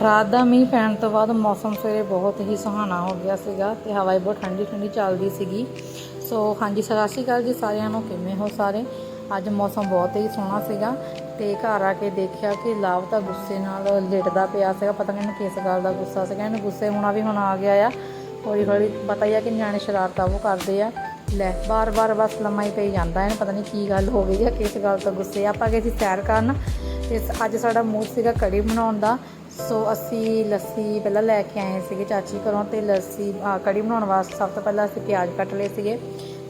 ਰਾਤ ਦਾ ਮੀਂਹ ਪੈਣ ਤੋਂ ਬਾਅਦ ਮੌਸਮ ਸਵੇਰੇ ਬਹੁਤ ਹੀ ਸੁਹਾਣਾ ਹੋ ਗਿਆ ਸੀਗਾ ਤੇ ਹਵਾ ਵੀ ਬਹੁਤ ਠੰਡੀ ਠੰਡੀ ਚੱਲਦੀ ਸੀਗੀ। ਸੋ ਹਾਂਜੀ, ਸਤਿ ਸ਼੍ਰੀ ਅਕਾਲ ਜੀ ਸਾਰਿਆਂ ਨੂੰ। ਕਿਵੇਂ ਹੋ ਸਾਰੇ? ਅੱਜ ਮੌਸਮ ਬਹੁਤ ਹੀ ਸੋਹਣਾ ਸੀਗਾ ਤੇ ਘਰ ਆ ਕੇ ਦੇਖਿਆ ਕਿ ਲਾਭ ਤਾਂ ਗੁੱਸੇ ਨਾਲ ਲਿਟਦਾ ਪਿਆ ਸੀਗਾ। ਪਤਾ ਨਹੀਂ ਕਿਸ ਗੱਲ ਦਾ ਗੁੱਸਾ ਸੀਗਾ। ਇਹਨੂੰ ਗੁੱਸੇ ਹੋਣਾ ਵੀ ਹੁਣ ਆ ਗਿਆ ਆ। ਹੌਲੀ ਹੌਲੀ ਪਤਾ ਹੀ ਆ ਕਿ ਨਿਆਣੇ ਸ਼ਰਾਰਤਾਂ ਉਹ ਕਰਦੇ ਆ। ਲੈ ਬਾਰ-ਬਾਰ ਬਸ ਲੰਮਾ ਹੀ ਪਈ ਜਾਂਦਾ ਇਹਨੂੰ। ਪਤਾ ਨਹੀਂ ਕੀ ਗੱਲ ਹੋ ਗਈ ਆ, ਕਿਸ ਗੱਲ ਤੋਂ ਗੁੱਸੇ ਆਪਾਂ ਗਏ ਸੀ ਸੈਰ ਕਰਨ ਤੇ ਅੱਜ ਸਾਡਾ ਮੂਡ ਸੀਗਾ ਕੜੀ ਬਣਾਉਣ ਦਾ। ਸੋ ਅਸੀਂ ਲੱਸੀ ਪਹਿਲਾਂ ਲੈ ਕੇ ਆਏ ਸੀਗੇ ਚਾਚੀ ਘਰੋਂ ਤੇ ਲੱਸੀ ਕੜੀ ਬਣਾਉਣ ਵਾਸਤੇ ਸਭ ਤੋਂ ਪਹਿਲਾਂ ਅਸੀਂ ਪਿਆਜ਼ ਕੱਟ ਲਏ ਸੀਗੇ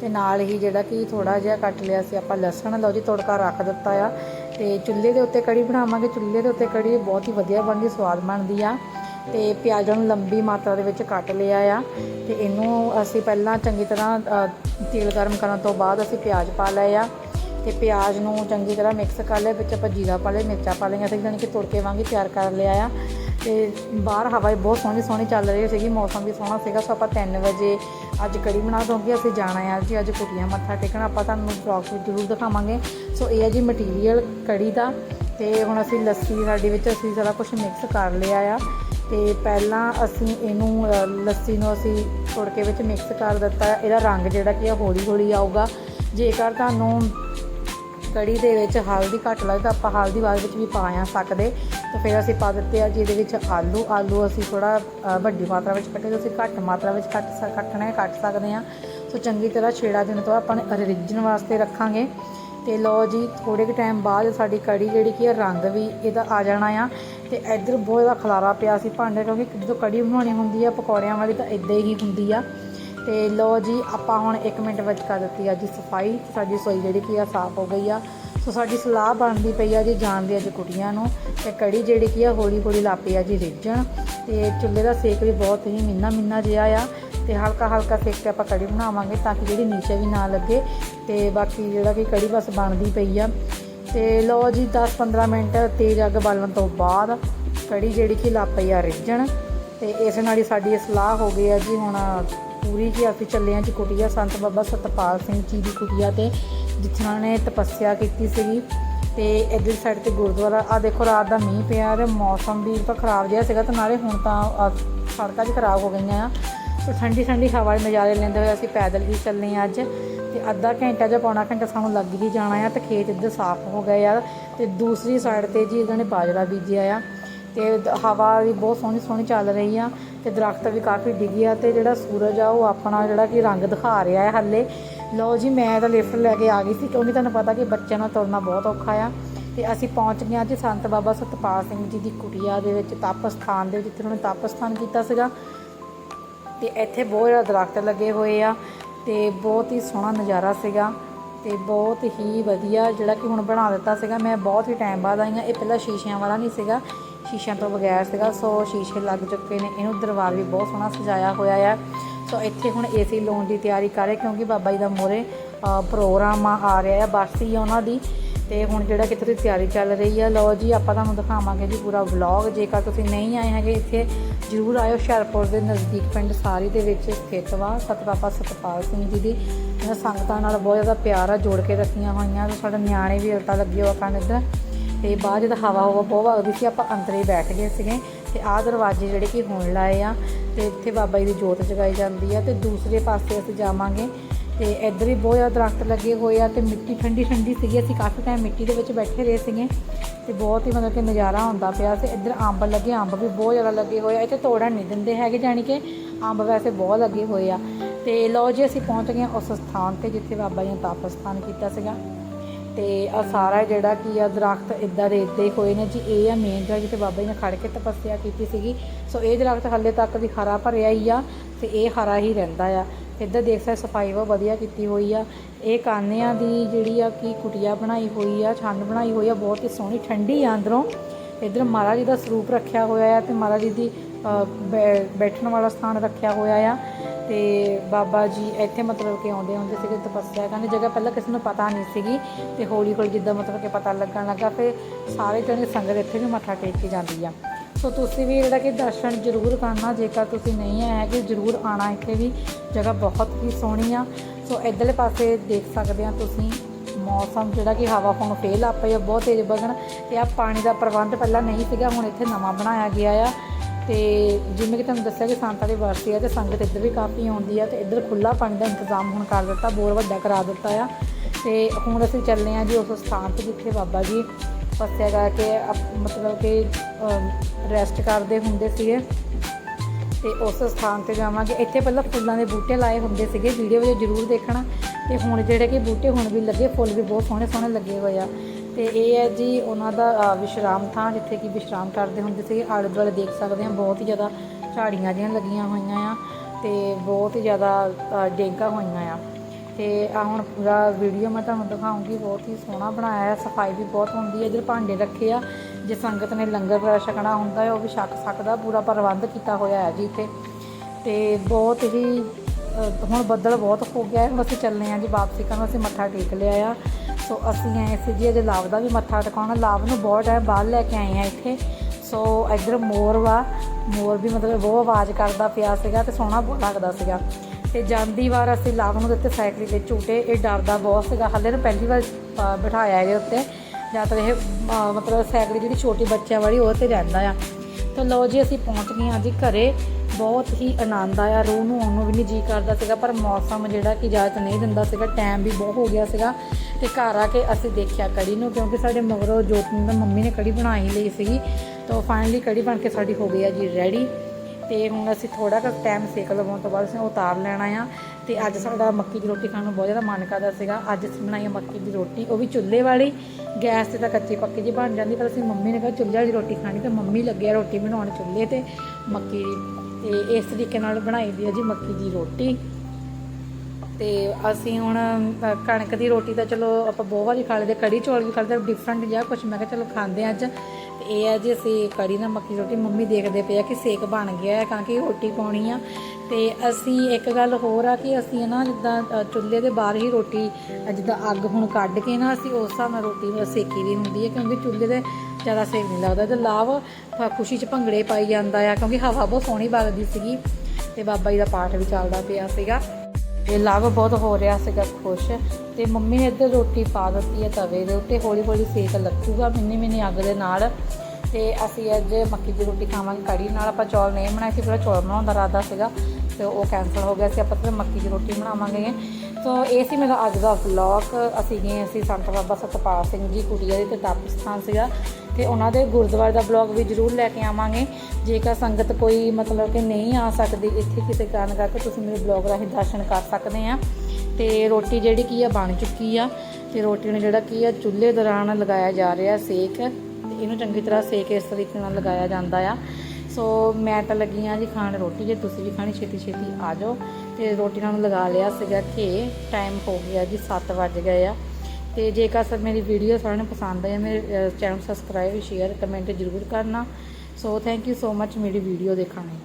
ਤੇ ਨਾਲ ਹੀ ਜਿਹੜਾ ਕਿ ਥੋੜਾ ਜਿਹਾ ਕੱਟ ਲਿਆ ਸੀ, ਆਪਾਂ ਲਸਣ ਲਓ ਜੀ, ਤੜਕਾ ਰੱਖ ਦਿੱਤਾ ਆ ਤੇ ਚੁੱਲ੍ਹੇ ਦੇ ਉੱਤੇ ਕੜੀ ਬਣਾਵਾਂਗੇ, ਚੁੱਲ੍ਹੇ ਦੇ ਉੱਤੇ ਕੜੀ ਬਹੁਤ ਹੀ ਵਧੀਆ ਬਣਦੀ ਸਵਾਦ ਬਣਦੀ ਆ ਤੇ ਪਿਆਜ਼ਾਂ ਨੂੰ ਲੰਬੀ ਮਾਤਰਾ ਦੇ ਵਿੱਚ ਕੱਟ ਲਿਆ ਆ ਤੇ ਇਹਨੂੰ ਅਸੀਂ ਪਹਿਲਾਂ ਚੰਗੀ ਤਰ੍ਹਾਂ ਤੇਲ ਗਰਮ ਕਰਨ ਤੋਂ ਬਾਅਦ ਅਸੀਂ ਪਿਆਜ਼ ਪਾ ਲਏ ਆ ਤੇ ਪਿਆਜ਼ ਨੂੰ ਚੰਗੀ ਤਰ੍ਹਾਂ ਮਿਕਸ ਕਰ ਲਿਆ ਵਿੱਚ ਆਪਾਂ ਜੀਰਾ ਪਾ ਲਿਆ, ਮਿਰਚਾਂ ਪਾ ਲਈਆਂ ਤੇ ਜਾਣੀ ਕਿ ਤੁੜਕੇ ਵਾਂਗ ਹੀ ਤਿਆਰ ਕਰ ਲਿਆ ਆ। ਤੇ ਬਾਹਰ ਹਵਾ ਵੀ ਬਹੁਤ ਸੋਹਣੀ ਸੋਹਣੀ ਚੱਲ ਰਹੀ ਸੀਗੀ, ਮੌਸਮ ਵੀ ਸੋਹਣਾ ਸੀਗਾ, ਸੋ ਆਪਾਂ 3 ਵਜੇ ਅੱਜ ਕੜੀ ਬਣਾ ਦੋਗੇ, ਅਸੀਂ ਜਾਣਾ ਆ ਜੀ, ਅੱਜ ਕੁਟੀਆਂ ਮੱਥਾ ਟੇਕਣਾ, ਆਪਾਂ ਤੁਹਾਨੂੰ ਵਲੌਗ ਵਿੱਚ ਜ਼ਰੂਰ ਦਿਖਾਵਾਂਗੇ। ਸੋ ਇਹ ਹੈ ਜੀ ਮਟੀਰੀਅਲ ਕੜੀ ਦਾ, ਤੇ ਹੁਣ ਅਸੀਂ ਲੱਸੀ ਸਾਡੀ ਵਿੱਚ ਅਸੀਂ ਸਾਰਾ ਕੁਝ ਮਿਕਸ ਕਰ ਲਿਆ ਆ। ਤੇ ਪਹਿਲਾਂ ਅਸੀਂ ਇਹਨੂੰ ਲੱਸੀ ਨੂੰ ਅਸੀਂ ਤੁੜਕੇ ਵਿੱਚ ਮਿਕਸ ਕਰ ਦਿੱਤਾ, ਇਹਦਾ ਰੰਗ ਜਿਹੜਾ ਕਿ ਆ ਹੌਲੀ ਹੌਲੀ ਆਊਗਾ। ਜੇਕਰ ਤੁਹਾਨੂੰ ਕੜੀ ਦੇ ਵਿੱਚ ਹਲਦੀ ਘੱਟ ਲੱਗਦਾ ਆਪਾਂ ਹਲਦੀ ਬਾਅਦ ਵਿੱਚ ਵੀ ਪਾ ਆ ਸਕਦੇ। ਤਾਂ ਫਿਰ ਅਸੀਂ ਪਾ ਦਿੱਤੇ ਆ ਜਿਹਦੇ ਵਿੱਚ ਆਲੂ। ਆਲੂ ਅਸੀਂ ਥੋੜਾ ਵੱਡੀ ਮਾਤਰਾ ਵਿੱਚ ਕੱਟੇ ਤੁਸੀਂ ਘੱਟ ਮਾਤਰਾ ਵਿੱਚ ਕੱਟ ਸਕ- ਕੱਟਣਾ, ਕੱਟ ਸਕਦੇ ਆ ਸੋ ਚੰਗੀ ਤਰ੍ਹਾਂ ਛੇੜਾ ਦੇਣ ਤੋਂ ਆਪਾਂ ਨੇ ਰਿੱਝਣ ਵਾਸਤੇ ਰੱਖਾਂਗੇ। ਤੇ ਲਓ ਜੀ ਥੋੜੇ ਕੁ ਟਾਈਮ ਬਾਅਦ ਸਾਡੀ ਕੜੀ ਜਿਹੜੀ ਕੀ ਆ, ਰੰਗ ਵੀ ਇਹਦਾ ਆ ਜਾਣਾ ਆ। ਤੇ ਇੱਧਰ ਬਹੁਤ ਜ਼ਿਆਦਾ ਖਲਾਰਾ ਪਿਆ ਸੀ ਭਾਂਡੇ, ਕਿਉਂਕਿ ਜਦੋਂ ਕੜੀ ਬਣਾਉਣੀ ਹੁੰਦੀ ਆ, ਪਕੌੜਿਆਂ ਵਾਲੀ ਤਾਂ ਇਦਾਂ ਹੀ ਹੁੰਦੀ ਆ। ਤੇ ਲਓ ਜੀ, ਆਪਾਂ ਹੁਣ 1 ਮਿੰਟ ਵਿੱਚ ਕਰ ਦਿੱਤੀ ਆ ਜੀ ਸਫ਼ਾਈ। ਸਾਡੀ ਸੋਈ ਜਿਹੜੀ ਕੀ ਆ, ਸਾਫ਼ ਹੋ ਗਈ ਆ। ਸੋ ਸਾਡੀ ਸਲਾਹ ਬਣਦੀ ਪਈ ਆ ਜੀ ਜਾਣ ਦੀ ਅੱਜ ਕੁੜੀਆਂ ਨੂੰ। ਤੇ ਕੜੀ ਜਿਹੜੀ ਕੀ ਆ ਹੌਲੀ ਹੌਲੀ ਲਾਪੇ ਆ ਜੀ ਰਿੱਝਣ। ਤੇ ਚੁੱਲ੍ਹੇ ਦਾ ਸੇਕ ਵੀ ਬਹੁਤ ਹੀ ਮਿੰਨਾ ਮਿੰਨਾ ਜਿਹਾ ਆ। ਤੇ ਹਲਕਾ ਹਲਕਾ ਸੇਕ ਤੇ ਆਪਾਂ ਕੜੀ ਬਣਾਵਾਂਗੇ ਤਾਂ ਕਿ ਜਿਹੜੀ ਨੀਚੇ ਵੀ ਨਾ ਲੱਗੇ। ਤੇ ਬਾਕੀ ਜਿਹੜਾ ਕਿ ਕੜੀ ਬਸ ਬਣਦੀ ਪਈ ਆ। ਤੇ ਲਓ ਜੀ 10-15 ਮਿੰਟ ਤੇਜ਼ ਅੱਗ ਬਾਲਣ ਤੋਂ ਬਾਅਦ ਕੜੀ ਜਿਹੜੀ ਕਿ ਲਾਪਈ ਆ ਰਿੱਝਣ। ਤੇ ਇਸ ਨਾਲ ਹੀ ਸਾਡੀ ਇਹ ਸਲਾਹ ਹੋ ਗਈ ਆ ਜੀ ਹੁਣ ਪੂਰੀ ਜੀ ਅਸੀਂ ਚੱਲੇ ਆ ਜੀ ਕੁਟੀਆ ਸੰਤ ਬਾਬਾ ਸਤਪਾਲ ਸਿੰਘ ਜੀ ਦੀ ਕੁਟੀਆ ਤੇ, ਜਿੱਥੇ ਉਹਨਾਂ ਨੇ ਤਪੱਸਿਆ ਕੀਤੀ ਸੀਗੀ। ਤੇ ਇੱਧਰ ਸਾਈਡ ਤੇ ਗੁਰਦੁਆਰਾ ਆ ਦੇਖੋ ਰਾਤ ਦਾ ਮੀਂਹ ਪਿਆ ਤੇ ਮੌਸਮ ਵੀ ਤਾਂ ਖਰਾਬ ਜਿਹਾ ਸੀਗਾ ਤੇ ਨਾਲੇ ਹੁਣ ਤਾਂ ਸੜਕਾਂ ਵੀ ਖਰਾਬ ਹੋ ਗਈਆਂ ਆ। ਤੇ ਠੰਡੀ ਠੰਡੀ ਹਵਾ ਦੇ ਨਜ਼ਾਰੇ ਲੈਂਦੇ ਹੋਏ ਅਸੀਂ ਪੈਦਲ ਵੀ ਚੱਲੇ ਆ ਅੱਜ। ਤੇ ਅੱਧਾ ਘੰਟਾ ਜਾਂ ਪੌਣਾ ਘੰਟਾ ਸਾਨੂੰ ਲੱਗ ਹੀ ਜਾਣਾ ਆ ਤੇ ਖੇਤ ਇੱਧਰ ਸਾਫ਼ ਹੋ ਗਏ ਆ। ਤੇ ਦੂਸਰੀ ਸਾਈਡ ਤੇ ਜੀ ਇਹਨਾਂ ਨੇ ਬਾਜਰਾ ਬੀਜਿਆ ਆ। ਤੇ ਹਵਾ ਵੀ ਬਹੁਤ ਸੋਹਣੀ ਸੋਹਣੀ ਚੱਲ ਰਹੀ ਆ ਤੇ ਦਰਖਤ ਵੀ ਕਾਫੀ ਡਿੱਗੇ ਆ ਤੇ ਜਿਹੜਾ ਸੂਰਜ ਆ ਉਹ ਆਪਣਾ ਜਿਹੜਾ ਕਿ ਰੰਗ ਦਿਖਾ ਰਿਹਾ ਹੈ ਹੱਲੇ। ਲਓ ਜੀ, ਮੈਂ ਤਾਂ ਲਿਫਟ ਲੈ ਕੇ ਆ ਗਈ ਸੀ ਕਿਉਂਕਿ ਤੁਹਾਨੂੰ ਪਤਾ ਕਿ ਬੱਚਿਆਂ ਨਾਲ ਤੁਰਨਾ ਬਹੁਤ ਔਖਾ ਆ। ਤੇ ਅਸੀਂ ਪਹੁੰਚ ਗਏ ਅੱਜ ਸੰਤ ਬਾਬਾ ਸਤਪਾਲ ਸਿੰਘ ਜੀ ਦੀ ਕੁਟੀਆ ਦੇ ਵਿੱਚ ਤਪ ਸਥਾਨ ਦੇ ਜਿੱਥੇ ਉਹਨਾਂ ਨੇ ਤਪ ਸਥਾਨ ਕੀਤਾ ਸੀਗਾ। ਤੇ ਇੱਥੇ ਬਹੁਤ ਜ਼ਿਆਦਾ ਦਰਖਤ ਲੱਗੇ ਹੋਏ ਆ ਤੇ ਬਹੁਤ ਹੀ ਸੋਹਣਾ ਨਜ਼ਾਰਾ ਸੀਗਾ ਤੇ ਬਹੁਤ ਹੀ ਵਧੀਆ ਜਿਹੜਾ ਕਿ ਹੁਣ ਬਣਾ ਦਿੱਤਾ ਸੀਗਾ। ਮੈਂ ਬਹੁਤ ਹੀ ਟਾਈਮ ਬਾਅਦ ਆਈ ਹਾਂ, ਇਹ ਪਹਿਲਾਂ ਸ਼ੀਸ਼ਿਆਂ ਵਾਲਾ ਨਹੀਂ ਸੀਗਾ ਸ਼ੀਸ਼ਿਆਂ ਤੋਂ ਬਗੈਰ ਸੀਗਾ, ਸੋ ਸ਼ੀਸ਼ੇ ਲੱਗ ਚੁੱਕੇ ਨੇ, ਇਹਨੂੰ ਦਰਬਾਰ ਵੀ ਬਹੁਤ ਸੋਹਣਾ ਸਜਾਇਆ ਹੋਇਆ ਆ। ਸੋ ਇੱਥੇ ਹੁਣ ਏਸੀ ਲਾਉਣ ਦੀ ਤਿਆਰੀ ਕਰ ਰਹੇ, ਕਿਉਂਕਿ ਬਾਬਾ ਜੀ ਦਾ ਮੋਰੇ ਪ੍ਰੋਗਰਾਮ ਆ ਰਿਹਾ ਆ, ਬਰਸੀ ਆ ਉਹਨਾਂ ਦੀ। ਤੇ ਹੁਣ ਜਿਹੜਾ ਕਿ ਦੀ ਤਿਆਰੀ ਚੱਲ ਰਹੀ ਆ, ਲਓ ਜੀ, ਆਪਾਂ ਤੁਹਾਨੂੰ ਦਿਖਾਵਾਂਗੇ ਜੀ ਪੂਰਾ ਵਲੌਗ ਜੇਕਰ ਤੁਸੀਂ ਨਹੀਂ ਆਏ ਹੈਗੇ ਇੱਥੇ, ਜਰੂਰ ਆਇਓ ਹੁਸ਼ਿਆਰਪੁਰ ਦੇ ਨਜ਼ਦੀਕ ਪਿੰਡ ਸਾਰੀ ਦੇ ਵਿੱਚ ਸਥਿਤ ਵਾ ਸਤਪਾਪਾ ਸਤਪਾਲ ਸਿੰਘ ਜੀ ਦੀ। ਇਹਨਾਂ ਸੰਗਤਾਂ ਨਾਲ ਬਹੁਤ ਜ਼ਿਆਦਾ ਪਿਆਰ ਆ, ਜੋੜ ਕੇ ਰੱਖੀਆਂ ਹੋਈਆਂ ਸਾਡੇ ਨਿਆਣੇ ਵੀ ਉਲਟਾ ਲੱਗੇ ਹੋ ਕੰਨ ਇੱਧਰ। ਤੇ ਬਾਹਰ ਜਦੋਂ ਹਵਾ ਹਵਾ ਬਹੁਤ ਵਗਦੀ ਸੀ, ਆਪਾਂ ਅੰਦਰ ਹੀ ਬੈਠ ਗਏ ਸੀਗੇ ਤੇ ਆਹ ਦਰਵਾਜ਼ੇ ਜਿਹੜੇ ਕਿ ਹੁਣ ਲਾਏ ਆ ਤੇ ਇੱਥੇ ਬਾਬਾ ਜੀ ਦੀ ਜੋਤ ਜਗਾਈ ਜਾਂਦੀ ਆ ਤੇ ਦੂਸਰੇ ਪਾਸੇ ਅਸੀਂ ਜਾਵਾਂਗੇ ਤੇ ਇੱਧਰ ਵੀ ਬਹੁਤ ਜ਼ਿਆਦਾ ਦਰਖਤ ਲੱਗੇ ਹੋਏ ਆ ਤੇ ਮਿੱਟੀ ਠੰਡੀ ਠੰਡੀ ਸੀਗੀ, ਅਸੀਂ ਕਾਫੀ ਟਾਈਮ ਮਿੱਟੀ ਦੇ ਵਿੱਚ ਬੈਠੇ ਰਹੇ ਸੀਗੇ ਤੇ ਬਹੁਤ ਹੀ ਮਤਲਬ ਕਿ ਨਜ਼ਾਰਾ ਹੁੰਦਾ ਪਿਆ ਤੇ ਇੱਧਰ ਅੰਬ ਲੱਗੇ, ਅੰਬ ਵੀ ਬਹੁਤ ਜ਼ਿਆਦਾ ਲੱਗੇ ਹੋਏ ਆ, ਇੱਥੇ ਤੋੜਨ ਨਹੀਂ ਦਿੰਦੇ ਹੈਗੇ ਜਾਣੀ ਕਿ ਅੰਬ ਵੈਸੇ ਬਹੁਤ ਲੱਗੇ ਹੋਏ ਆ ਤੇ ਲਓ ਜੀ ਅਸੀਂ ਪਹੁੰਚ ਗਏ ਉਸ ਸਥਾਨ ਤੇ ਜਿੱਥੇ ਬਾਬਾ ਜੀ ਨੇ ਤਪ ਸਥਾਨ ਕੀਤਾ ਸੀਗਾ। ਤੇ ਆ ਸਾਰਾ ਜਿਹੜਾ ਕੀ ਆ ਦਰਖਤ ਇਦਾਂ ਦੇ ਹੋਏ ਨੇ ਜੀ, ਇਹ ਆ ਮੇਨ ਜਗ੍ਹਾ ਜਿੱਥੇ ਬਾਬਾ ਜੀ ਨੇ ਖੜ ਕੇ ਤਪੱਸਿਆ ਕੀਤੀ ਸੀਗੀ। ਸੋ ਇਹ ਦਰਖਤ ਹੱਲੇ ਤੱਕ ਵੀ ਹਰਾ ਭਰਿਆ ਹੀ ਆ ਤੇ ਇਹ ਹਰਾ ਹੀ ਰਹਿੰਦਾ ਆ। ਇੱਧਰ ਦੇਖ ਸਕਦੇ ਸਫ਼ਾਈ ਬਹੁਤ ਵਧੀਆ ਕੀਤੀ ਹੋਈ ਆ। ਇਹ ਕਾਨਿਆਂ ਦੀ ਜਿਹੜੀ ਆ ਕੀ ਕੁਟੀਆ ਬਣਾਈ ਹੋਈ ਆ, ਛੰਨ ਬਣਾਈ ਹੋਈ ਆ, ਬਹੁਤ ਹੀ ਸੋਹਣੀ, ਠੰਡੀ ਆ ਅੰਦਰੋਂ। ਇੱਧਰ ਮਹਾਰਾਜ ਜੀ ਦਾ ਸਰੂਪ ਰੱਖਿਆ ਹੋਇਆ ਆ ਤੇ ਮਹਾਰਾਜ ਜੀ ਦੀ ਬੈ- ਬੈਠਣ ਵਾਲਾ ਸਥਾਨ ਰੱਖਿਆ ਹੋਇਆ ਆ। ਤੇ ਬਾਬਾ ਜੀ ਇੱਥੇ ਮਤਲਬ ਕਿ ਆਉਂਦੇ ਹੁੰਦੇ ਸੀਗੇ ਤਪੱਸਿਆ ਕਰਨ ਦੀ ਜਗ੍ਹਾ। ਪਹਿਲਾਂ ਕਿਸੇ ਨੂੰ ਪਤਾ ਨਹੀਂ ਸੀਗੀ ਤੇ ਹੌਲੀ ਹੌਲੀ ਜਿੱਦਾਂ ਮਤਲਬ ਕਿ ਪਤਾ ਲੱਗਣ ਲੱਗਾ, ਫਿਰ ਸਾਰੇ ਜਣੇ ਸੰਗਤ ਇੱਥੇ ਵੀ ਮੱਥਾ ਟੇਕ ਕੇ ਜਾਂਦੀ ਆ। ਸੋ ਤੁਸੀਂ ਵੀ ਜਿਹੜਾ ਕਿ ਦਰਸ਼ਨ ਜ਼ਰੂਰ ਕਰਨਾ, ਜੇਕਰ ਤੁਸੀਂ ਨਹੀਂ ਆਏ ਹੈਗੇ, ਜ਼ਰੂਰ ਆਣਾ ਇੱਥੇ ਵੀ। ਜਗ੍ਹਾ ਬਹੁਤ ਹੀ ਸੋਹਣੀ ਆ। ਸੋ ਇੱਧਰਲੇ ਪਾਸੇ ਦੇਖ ਸਕਦੇ ਆ ਤੁਸੀਂ, ਮੌਸਮ ਜਿਹੜਾ ਕਿ ਹਵਾ ਹੁਣ ਫੇਲ ਆ ਪਈ ਆ, ਬਹੁਤ ਤੇਜ਼ ਵਗਣ। ਤੇ ਆ ਪਾਣੀ ਦਾ ਪ੍ਰਬੰਧ ਪਹਿਲਾਂ ਨਹੀਂ ਸੀਗਾ, ਹੁਣ ਇੱਥੇ ਨਵਾਂ ਬਣਾਇਆ ਗਿਆ ਆ। ਤੇ ਜਿਵੇਂ ਕਿ ਤੁਹਾਨੂੰ ਦੱਸਿਆ ਕਿ ਸੰਤਾਂ ਦੀ ਵਰਸੀ ਆ ਤੇ ਸੰਗਤ ਇੱਧਰ ਵੀ ਕਾਫੀ ਆਉਂਦੀ ਆ ਤੇ ਇੱਧਰ ਖੁੱਲਾ ਪਾਣੀ ਦਾ ਇੰਤਜ਼ਾਮ ਹੁਣ ਕਰ ਦਿੱਤਾ ਬੋਰ ਵੱਡਾ ਕਰਾ ਦਿੱਤਾ ਆ। ਤੇ ਹੁਣ ਅਸੀਂ ਚੱਲੇ ਆ ਜੀ ਉਸ ਸਥਾਨ ਤੇ ਜਿੱਥੇ ਬਾਬਾ ਜੀ ਫਸਿਆ ਗਾ ਕਿ ਮਤਲਬ ਕਿ ਰੈਸਟ ਕਰਦੇ ਹੁੰਦੇ ਸੀਗੇ। ਤੇ ਉਸ ਸਥਾਨ ਤੇ ਜਾਵਾਂਗੇ। ਇੱਥੇ ਪਹਿਲਾਂ ਫੁੱਲਾਂ ਦੇ ਬੂਟੇ ਲਾਏ ਹੁੰਦੇ ਸੀਗੇ, ਵੀਡੀਓ ਵਿੱਚ ਜ਼ਰੂਰ ਦੇਖਣਾ। ਤੇ ਹੁਣ ਜਿਹੜੇ ਕਿ ਬੂਟੇ ਹੁਣ ਵੀ ਲੱਗੇ, ਫੁੱਲ ਵੀ ਬਹੁਤ ਸੋਹਣੇ ਸੋਹਣੇ ਲੱਗੇ ਹੋਏ ਆ। ਤੇ ਇਹ ਹੈ ਜੀ ਉਹਨਾਂ ਦਾ ਵਿਸ਼ਰਾਮ ਥਾਂ ਜਿੱਥੇ ਕਿ ਵਿਸ਼ਰਾਮ ਕਰਦੇ ਹੁੰਦੇ ਸੀਗੇ। ਆਲੇ ਦੁਆਲੇ ਦੇਖ ਸਕਦੇ ਹਾਂ ਬਹੁਤ ਹੀ ਜ਼ਿਆਦਾ ਝਾੜੀਆਂ ਜਿਹੀਆਂ ਲੱਗੀਆਂ ਹੋਈਆਂ ਆ ਤੇ ਬਹੁਤ ਹੀ ਜ਼ਿਆਦਾ ਅ, ਹੋਈਆਂ ਆ। ਤੇ ਆ ਹੁਣ ਪੂਰਾ ਵੀਡੀਓ ਮੈਂ ਤੁਹਾਨੂੰ ਦਿਖਾਉਂਗੀ ਬਹੁਤ ਹੀ ਸੋਹਣਾ ਬਣਾਇਆ ਹੈ ਸਫ਼ਾਈ ਵੀ ਬਹੁਤ ਹੁੰਦੀ ਹੈ। ਇੱਧਰ ਭਾਂਡੇ ਰੱਖੇ ਆ ਜੇ ਸੰਗਤ ਨੇ ਲੰਗਰ ਵਗੈਰਾ ਛਕਣਾ ਹੁੰਦਾ ਹੈ ਉਹ ਵੀ ਛਕ ਸਕਦਾ ਪੂਰਾ ਪ੍ਰਬੰਧ ਕੀਤਾ ਹੋਇਆ ਹੈ ਜੀ ਇੱਥੇ। ਤੇ ਬਹੁਤ ਹੀ ਹੁਣ ਬੱਦਲ ਬਹੁਤ ਹੋ ਗਿਆ ਹੈ ਹੁਣ ਅਸੀਂ ਚੱਲਨੇ ਆ ਜੀ ਵਾਪਸੀ ਕਰਨ ਅਸੀਂ ਮੱਥਾ ਟੇਕ ਲਿਆ ਆ। ਸੋ ਅਸੀਂ ਆਏ ਸੀ ਜੀ ਅਜੇ ਲਾਭ ਦਾ ਵੀ ਮੱਥਾ ਟਿਕਾਉਣਾ। ਲਾਭ ਨੂੰ ਬਹੁਤ ਟਾਈਮ ਬਾਹਰ ਲੈ ਕੇ ਆਏ ਆ ਇੱਥੇ। ਸੋ ਇੱਧਰ ਮੋਰ ਵਾ। ਮੋਰ ਵੀ ਮਤਲਬ ਬਹੁਤ ਆਵਾਜ਼ ਕਰਦਾ ਪਿਆ ਸੀਗਾ ਤੇ ਸੋਹਣਾ ਬਹੁਤ ਲੱਗਦਾ ਸੀਗਾ। ਤੇ ਜਾਂਦੀ ਵਾਰ ਅਸੀਂ ਲਾਭ ਨੂੰ ਦਿੱਤੇ ਸਾਈਕਲ 'ਤੇ ਝੂਟੇ। ਇਹ ਡਰਦਾ ਬਹੁਤ ਸੀਗਾ। ਹਾਲੇ ਨੂੰ ਪਹਿਲੀ ਵਾਰ ਬਿਠਾਇਆ ਇਹਦੇ ਉੱਤੇ। ਜਾਂ ਤਾਂ ਇਹ ਮਤਲਬ ਸਾਈਕਲ ਜਿਹੜੀ ਛੋਟੀ ਬੱਚਿਆਂ ਵਾਲੀ ਉਹ ਤੇ ਰਹਿੰਦਾ ਆ। ਤਾਂ ਲਓ ਜੀ ਅਸੀਂ ਪਹੁੰਚ ਗਏ ਹਾਂ ਜੀ ਘਰੇ। ਬਹੁਤ ਹੀ ਆਨੰਦ ਆਇਆ, ਰੂਹ ਨੂੰ ਆਉਣ ਨੂੰ ਵੀ ਨਹੀਂ ਜੀ ਕਰਦਾ ਸੀਗਾ, ਪਰ ਮੌਸਮ ਜਿਹੜਾ ਕਿ ਇਜਾਜ਼ਤ ਨਹੀਂ ਦਿੰਦਾ ਸੀਗਾ ਟਾਈਮ ਵੀ ਬਹੁਤ ਹੋ ਗਿਆ ਸੀਗਾ, ਤੇ ਘਰ ਆ ਕੇ ਅਸੀਂ ਦੇਖਿਆ ਕੜੀ ਨੂੰ, ਕਿਉਂਕਿ ਸਾਡੇ ਮਗਰੋਂ ਜੋਤ ਨੂੰ ਮੰਮੀ ਨੇ ਕੜੀ ਹੀ ਲਈ ਸੀਗੀ, ਤਾਂ ਫਾਈਨਲੀ ਕੜੀ ਬਣ ਕੇ ਸਾਡੀ ਹੋ ਗਈ ਆ ਜੀ ਰੈਡੀ ਤੇ ਹੁਣ ਅਸੀਂ ਥੋੜਾ ਕੁ ਟਾਈਮ ਸੇਕ ਲਵਾਉਣ ਤੋਂ ਬਾਅਦ ਅਸੀਂ ਉਤਾਰ ਲੈਣਾ ਆ, ਤੇ ਅੱਜ ਸਾਡਾ ਮੱਕੀ ਦੀ ਰੋਟੀ ਖਾਣ ਨੂੰ ਬਹੁਤ ਜ਼ਿਆਦਾ ਮਨ ਕਰਦਾ ਸੀਗਾ, ਅੱਜ ਅਸੀਂ ਬਣਾਈ ਮੱਕੀ ਦੀ ਰੋਟੀ, ਉਹ ਵੀ ਚੁੱਲ੍ਹੇ ਵਾਲੀ, ਗੈਸ ਤੇ ਤਾਂ ਕੱਚੀ ਪੱਕੀ ਜੀ ਬਣ ਜਾਂਦੀ, ਪਰ ਅਸੀਂ ਮੰਮੀ ਨੇ ਕਿਹਾ ਚੁੱਲ੍ਹੇ ਵਾਲੀ ਰੋਟੀ ਖਾਣੀ, ਤੇ ਮੰਮੀ ਲੱਗਿਆ ਰੋਟੀ ਬਣਾਉਣ ਚੁੱਲ੍ਹੇ ਤੇ, ਮੱਕੀ ਦੀ ਤੇ ਇਸ ਤਰੀਕੇ ਨਾਲ ਬਣਾਈ ਦੀ ਹੈ ਜੀ ਮੱਕੀ ਦੀ ਰੋਟੀ। ਤੇ ਅਸੀਂ ਹੁਣ ਕਣਕ ਦੀ ਰੋਟੀ ਤਾਂ ਚਲੋ ਆਪਾਂ ਬਹੁਤ ਵਾਰੀ ਖਾ ਲਈਦੇ ਕੜੀ ਚੌਲ ਵੀ ਖਾਂਦੇ ਡਿਫਰੈਂਟ ਜਿਹਾ ਕੁਝ ਮੈਂ ਕਿਹਾ ਚਲੋ ਖਾਂਦੇ ਹਾਂ ਅੱਜ। ਤੇ ਇਹ ਹੈ ਜੀ ਅਸੀਂ ਕੜੀ ਨਾਲ ਮੱਕੀ ਦੀ ਰੋਟੀ ਮੰਮੀ ਦੇਖਦੇ ਪਏ ਆ ਕਿ ਸੇਕ ਬਣ ਗਿਆ ਹੈ ਕਿਉਂਕਿ ਰੋਟੀ ਪਾਉਣੀ ਆ। ਤੇ ਅਸੀਂ ਇੱਕ ਗੱਲ ਹੋਰ ਆ ਕਿ ਅਸੀਂ ਨਾ ਜਿੱਦਾਂ ਚੁੱਲ੍ਹੇ ਦੇ ਬਾਹਰ ਹੀ ਰੋਟੀ, ਜਿੱਦਾਂ ਅੱਗ ਹੁਣ ਕੱਢ ਕੇ ਨਾ ਅਸੀਂ ਉਸ ਹਿਸਾਬ ਨਾਲ ਰੋਟੀ ਸੇਕੀ ਵੀ ਹੁੰਦੀ ਹੈ, ਕਿਉਂਕਿ ਚੁੱਲ੍ਹੇ ਦੇ ਜ਼ਿਆਦਾ ਸੇਕ ਨਹੀਂ ਲੱਗਦਾ। ਤੇ ਲਾਭ ਖੁਸ਼ੀ 'ਚ ਭੰਗੜੇ ਪਾਈ ਜਾਂਦਾ ਆ, ਕਿਉਂਕਿ ਹਵਾ ਬਹੁਤ ਸੋਹਣੀ ਵਗਦੀ ਸੀਗੀ ਤੇ ਬਾਬਾ ਜੀ ਦਾ ਪਾਠ ਵੀ ਚੱਲਦਾ ਪਿਆ ਸੀਗਾ। ਤੇ ਲਾਭ ਬਹੁਤ ਹੋ ਰਿਹਾ ਸੀਗਾ ਖੁਸ਼। ਤੇ ਮੰਮੀ ਨੇ ਇੱਧਰ ਰੋਟੀ ਪਾ ਦਿੱਤੀ ਹੈ ਤਵੇ ਦੇ ਉੱਤੇ ਹੌਲੀ ਹੌਲੀ ਸੇਕ ਲੱਗੂਗਾ ਮਿੰਨੀ ਮਿੰਨੀ ਅੱਗ ਦੇ ਨਾਲ। ਤੇ ਅਸੀਂ ਅੱਜ ਮੱਕੀ ਦੀ ਰੋਟੀ ਖਾਵਾਂਗੇ, ਕੜੀ ਨਾਲ ਆਪਾਂ ਚੌਲ ਨਹੀਂ ਬਣਾਏ ਸੀ, ਪਹਿਲਾਂ ਚੌਲ ਬਣਾਉਣ ਦਾ ਇਰਾਦਾ ਸੀਗਾ ਤੇ ਉਹ ਕੈਂਸਲ ਹੋ ਗਿਆ ਸੀ, ਆਪਾਂ ਤਾਂ ਮੱਕੀ ਦੀ ਰੋਟੀ ਬਣਾਵਾਂਗੇ। ਸੋ ਇਹ ਸੀ ਮੇਰਾ ਅੱਜ ਦਾ ਵਲੌਗ ਅਸੀਂ ਗਏ ਅਸੀਂ ਸੰਤ ਬਾਬਾ ਸਤਪਾਲ ਸਿੰਘ ਜੀ ਕੁਟੀਆ ਦੇ ਤੇ ਟਾਪ ਸਥਾਨ ਸੀਗਾ। ਤੇ ਉਹਨਾਂ ਦੇ ਗੁਰਦੁਆਰੇ ਦਾ ਬਲੌਗ ਵੀ ਜ਼ਰੂਰ ਲੈ ਕੇ ਆਵਾਂਗੇ। ਜੇਕਰ ਸੰਗਤ ਕੋਈ ਮਤਲਬ ਕਿ ਨਹੀਂ ਆ ਸਕਦੀ ਇੱਥੇ ਕਿਸੇ ਕਾਰਨ ਕਰਕੇ, ਤੁਸੀਂ ਮੇਰੇ ਬਲੌਗ ਰਾਹੀਂ ਦਰਸ਼ਨ ਕਰ ਸਕਦੇ ਆ। ਤੇ ਰੋਟੀ ਜਿਹੜੀ ਕੀ ਆ, ਬਣ ਚੁੱਕੀ ਆ। ਤੇ ਰੋਟੀ ਨੂੰ ਜਿਹੜਾ ਕੀ ਆ, ਚੁੱਲ੍ਹੇ ਦੌਰਾਨ ਲਗਾਇਆ ਜਾ ਰਿਹਾ ਸੇਕ। ਤੇ ਇਹਨੂੰ ਚੰਗੀ ਤਰ੍ਹਾਂ ਸੇਕ ਇਸ ਤਰੀਕੇ ਨਾਲ ਲਗਾਇਆ ਜਾਂਦਾ ਆ। ਸੋ ਮੈਂ ਤਾਂ ਲੱਗੀ ਆ ਜੀ ਖਾਣ ਰੋਟੀ, ਜੇ ਤੁਸੀਂ ਵੀ ਖਾਣੀ, ਛੇਤੀ ਛੇਤੀ ਆ ਜਾਓ। ਤੇ ਰੋਟੀ ਨਾਲ ਲਗਾ ਲਿਆ ਸੀਗਾ ਕਿ ਟਾਈਮ ਹੋ ਗਿਆ ਜੀ 7 ਵੱਜ ਗਏ ਆ। ਤੇ ਜੇਕਰ ਸਰ ਮੇਰੀ ਵੀਡੀਓ ਸਾਰਿਆਂ ਨੂੰ ਪਸੰਦ ਆਏ ਮੇਰੇ ਚੈਨਲ ਸਬਸਕ੍ਰਾਈਬ ਸ਼ੇਅਰ ਕਮੈਂਟ ਜ਼ਰੂਰ ਕਰਨਾ। ਸੋ ਥੈਂਕ ਯੂ ਸੋ ਮੱਚ ਮੇਰੀ ਵੀਡੀਓ ਦੇਖਣ ਲਈ।